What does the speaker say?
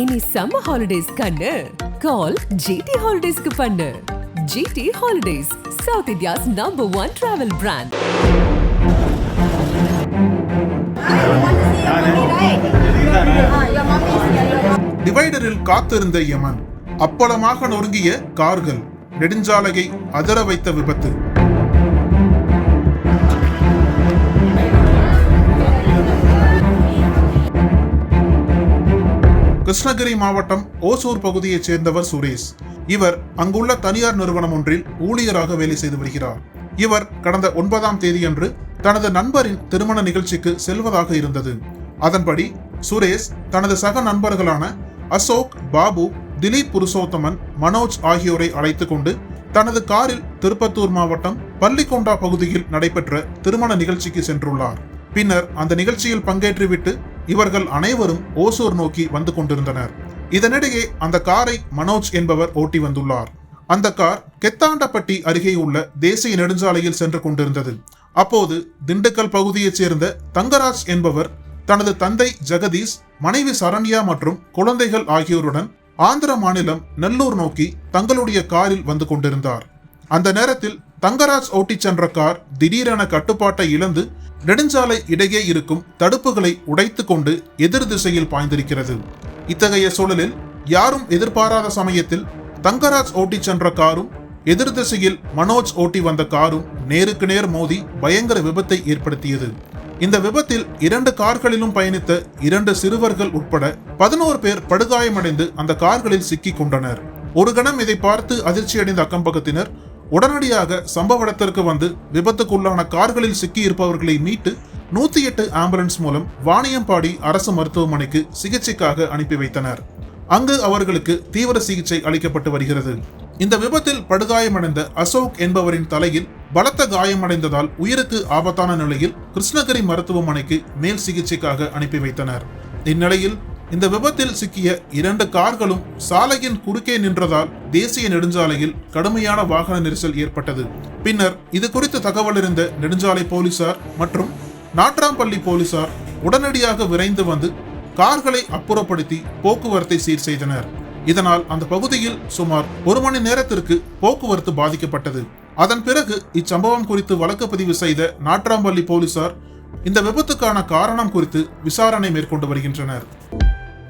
இனி summer holidays கண்ணு. கால் GT ஹாலிடேஸ்க்கு பண்ணு. GT holidays south India's number one travel brand டிவைடரில் காத்திருந்த யமன் அப்பளமாக நொறுங்கிய கார்கள் நெடுஞ்சாலையை அதர வைத்த விபத்து. கிருஷ்ணகிரி மாவட்டம் ஓசூர் பகுதியைச் சேர்ந்தவர் சுரேஷ். இவர் அங்குள்ள தனியார் நிறுவனம் ஒன்றில் ஊழியராக வேலை செய்து வருகிறார். இவர் கடந்த ஒன்பதாம் தேதியன்று தனது நண்பரின் திருமண நிகழ்ச்சிக்கு செல்வதாக இருந்தது. அதன்படி சுரேஷ் தனது சக நண்பர்களான அசோக் பாபு திலீப் புருஷோத்தமன் மனோஜ் ஆகியோரை அழைத்து கொண்டு தனது காரில் திருப்பத்தூர் மாவட்டம் பள்ளிக்கொண்டா பகுதியில் நடைபெற்ற திருமண நிகழ்ச்சிக்கு சென்றுள்ளார். பின்னர் அந்த நிகழ்ச்சியில் பங்கேற்றுவிட்டு இவர்கள் அனைவரும் ஓசூர் நோக்கி வந்து கொண்டிருந்தனர். இதனிடையே அந்த காரை மனோஜ் என்பவர் ஓட்டி வந்துள்ளார். அந்த கார் கெத்தாண்டப்பட்டி அருகே உள்ள தேசிய நெடுஞ்சாலையில் சென்று கொண்டிருந்தது. அப்போது திண்டுக்கல் பகுதியைச் சேர்ந்த தங்கராஜ் என்பவர் தனது தந்தை ஜெகதீஷ் மனைவி சரண்யா மற்றும் குழந்தைகள் ஆகியோருடன் ஆந்திர மாநிலம் நெல்லூர் நோக்கி தங்களுடைய காரில் வந்து கொண்டிருந்தார். அந்த நேரத்தில் தங்கராஜ் ஓட்டிச் சென்ற கார் திடீரென கட்டுப்பாட்டை இழந்து நெடுஞ்சாலை இடையே இருக்கும் தடுப்புகளை உடைத்து கொண்டு எதிர் திசையில் பாய்ந்திருக்கிறது. இத்தகைய சூழலில் யாரும் எதிர்பாராத சமயத்தில் தங்கராஜ் ஓட்டிச் சென்ற காரும் எதிர் திசையில் மனோஜ் ஓட்டி வந்த காரும் நேருக்கு நேர் மோதி பயங்கர விபத்தை ஏற்படுத்தியது. இந்த விபத்தில் இரண்டு கார்களிலும் பயணித்த இரண்டு சிறுவர்கள் உட்பட பதினோரு பேர் படுகாயமடைந்து அந்த கார்களில் சிக்கிக் கொண்டனர். ஒரு கணம் இதை பார்த்து அதிர்ச்சியடைந்த அக்கம்பக்கத்தினர் உடனடியாக சம்பவ இடத்திற்கு வந்து விபத்துக்குள்ளான கார்களில் சிக்கி இருப்பவர்களை மீட்டு நூத்தி எட்டு ஆம்புலன்ஸ் மூலம் வாணியம்பாடி அரசு மருத்துவமனைக்கு சிகிச்சைக்காக அனுப்பி வைத்தனர். அங்கு அவர்களுக்கு தீவிர சிகிச்சை அளிக்கப்பட்டு வருகிறது. இந்த விபத்தில் படுகாயமடைந்த அசோக் என்பவரின் தலையில் பலத்த காயமடைந்ததால் உயிருக்கு ஆபத்தான நிலையில் கிருஷ்ணகிரி மருத்துவமனைக்கு மேல் சிகிச்சைக்காக அனுப்பி வைத்தனர். இந்நிலையில் இந்த விபத்தில் சிக்கிய இரண்டு கார்களும் சாலையின் குறுக்கே நின்றதால் தேசிய நெடுஞ்சாலையில் கடுமையான வாகன நெரிசல் ஏற்பட்டது. பின்னர் இது குறித்து தகவல் அறிந்த நெடுஞ்சாலை போலீசார் மற்றும் நாட்ராம்பள்ளி போலீசார் உடனடியாக விரைந்து வந்து கார்களை அப்புறப்படுத்தி போக்குவரத்தை சீர் செய்தனர். இதனால் அந்த பகுதியில் சுமார் ஒரு மணி நேரத்திற்கு போக்குவரத்து பாதிக்கப்பட்டது. அதன் பிறகு இச்சம்பவம் குறித்து வழக்கு பதிவு செய்த நாட்ராம்பள்ளி போலீசார் இந்த விபத்துக்கான காரணம் குறித்து விசாரணை மேற்கொண்டு வருகின்றனர்.